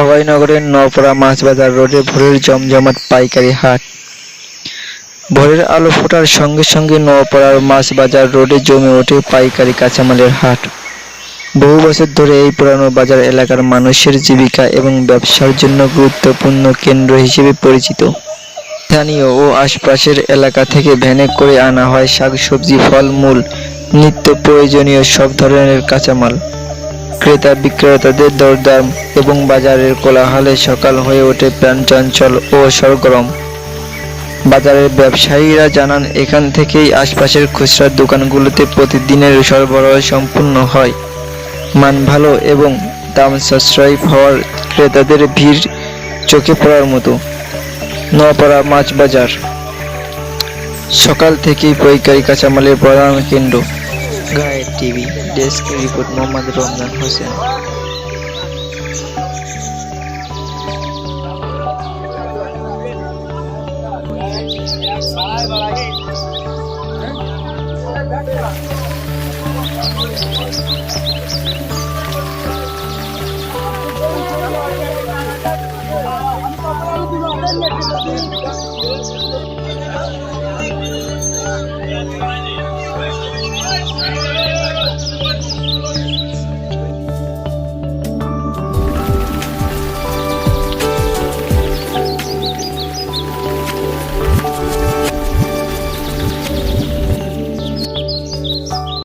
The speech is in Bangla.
অভয়নগরের নওপাড়া মাছবাজার রোডে ভোরের জমজমাট পাইকারি হাট। ভোরের আলো ফোটার সঙ্গে সঙ্গে নওপাড়ার মাছবাজার রোডে জমে ওঠে পাইকারি কাঁচামালের হাট। বহু বছর ধরে এই পুরানো বাজার এলাকার মানুষের জীবিকা এবং ব্যবসার জন্য গুরুত্বপূর্ণ কেন্দ্র হিসেবে পরিচিত। স্থানীয় ও আশপাশের এলাকা থেকে ভ্যানে করে আনা হয় শাকসবজি, ফলমূল, নিত্য প্রয়োজনীয় সব ধরনের কাঁচামাল। ক্রেতা বিক্রেতাদের দরদাম এবং বাজারের কোলাহলে সকাল হয়ে ওঠে প্রাণ চঞ্চল ও সরগরম। বাজারের ব্যবসায়ীরা জানান, এখান থেকেই আশপাশের খুচরা দোকানগুলোতে প্রতিদিনের সরবরাহ সম্পূর্ণ হয়। মান ভালো এবং দাম সাশ্রয়ী হওয়ার ক্রেতাদের ভিড় চোখে পড়ার মতো। নোয়াপাড়া মাছ বাজার। সকাল থেকেই পাইকারি কাঁচামালের প্রধান কেন্দ্র। ગાયબ TV desk report Mohammad Romdan Hussain Thank you. Let's